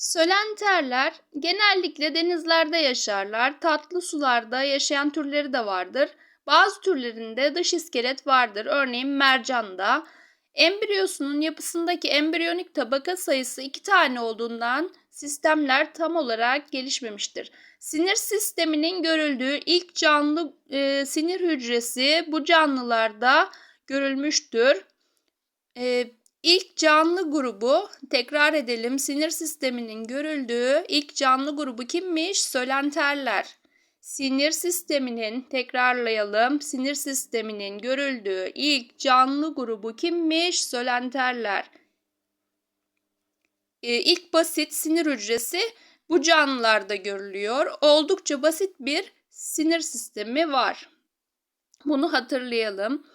Sölenterler genellikle denizlerde yaşarlar. Tatlı sularda yaşayan türleri de vardır. Bazı türlerinde dış iskelet vardır. Örneğin mercanda. Embriyosunun yapısındaki embriyonik tabaka sayısı iki tane olduğundan sistemler tam olarak gelişmemiştir. Sinir sisteminin görüldüğü ilk canlı e, sinir hücresi bu canlılarda görülmüştür. E, İlk canlı grubu tekrar edelim. Sinir sisteminin görüldüğü ilk canlı grubu kimmiş? Sölenterler. Sinir sisteminin tekrarlayalım. Sinir sisteminin görüldüğü ilk canlı grubu kimmiş? Sölenterler. Ee, ilk basit sinir hücresi bu canlılarda görülüyor. Oldukça basit bir sinir sistemi var. Bunu hatırlayalım.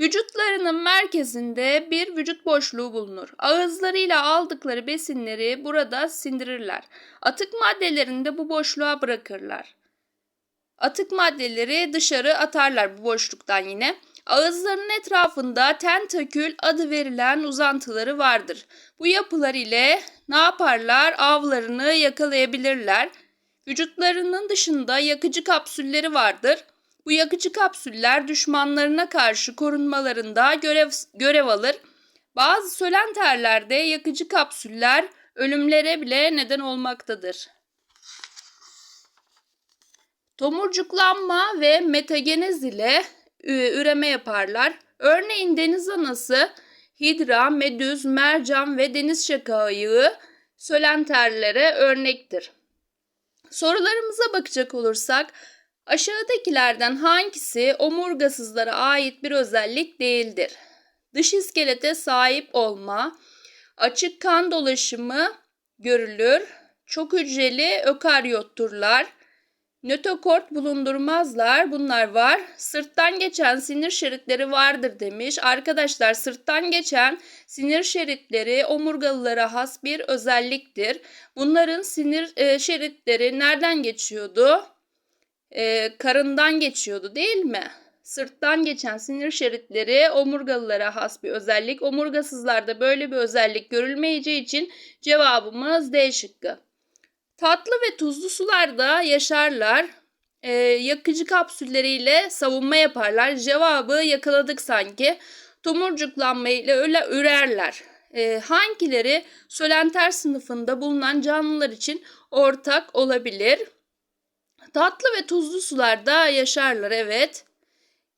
Vücutlarının merkezinde bir vücut boşluğu bulunur. Ağızlarıyla aldıkları besinleri burada sindirirler. Atık maddelerini de bu boşluğa bırakırlar. Atık maddeleri dışarı atarlar bu boşluktan yine. Ağızlarının etrafında tentakül adı verilen uzantıları vardır. Bu yapılar ile ne yaparlar? Avlarını yakalayabilirler. Vücutlarının dışında yakıcı kapsülleri vardır. Bu yakıcı kapsüller düşmanlarına karşı korunmalarında görev, görev alır. Bazı sölenterlerde yakıcı kapsüller ölümlere bile neden olmaktadır. Tomurcuklanma ve metagenez ile üreme yaparlar. Örneğin deniz anası, hidra, medüz, mercan ve deniz şakayığı sölenterlere örnektir. Sorularımıza bakacak olursak, Aşağıdakilerden hangisi omurgasızlara ait bir özellik değildir? Dış iskelete sahip olma, açık kan dolaşımı görülür, çok hücreli ökaryotturlar, nötokort bulundurmazlar. Bunlar var. Sırttan geçen sinir şeritleri vardır demiş. Arkadaşlar sırttan geçen sinir şeritleri omurgalılara has bir özelliktir. Bunların sinir e, şeritleri nereden geçiyordu? E, karından geçiyordu değil mi? Sırttan geçen sinir şeritleri omurgalılara has bir özellik. Omurgasızlarda böyle bir özellik görülmeyeceği için cevabımız D şıkkı. Tatlı ve tuzlu sularda yaşarlar. E, yakıcı kapsülleriyle savunma yaparlar. Cevabı yakaladık sanki. Tomurcuklanma ile öyle ürerler. E, hangileri sölenter sınıfında bulunan canlılar için ortak olabilir? Tatlı ve tuzlu sularda yaşarlar evet.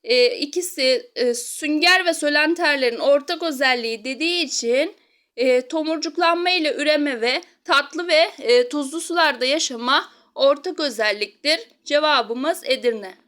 E, ikisi e, sünger ve sölenterlerin ortak özelliği dediği için e, tomurcuklanma ile üreme ve tatlı ve e, tuzlu sularda yaşama ortak özelliktir. Cevabımız Edirne.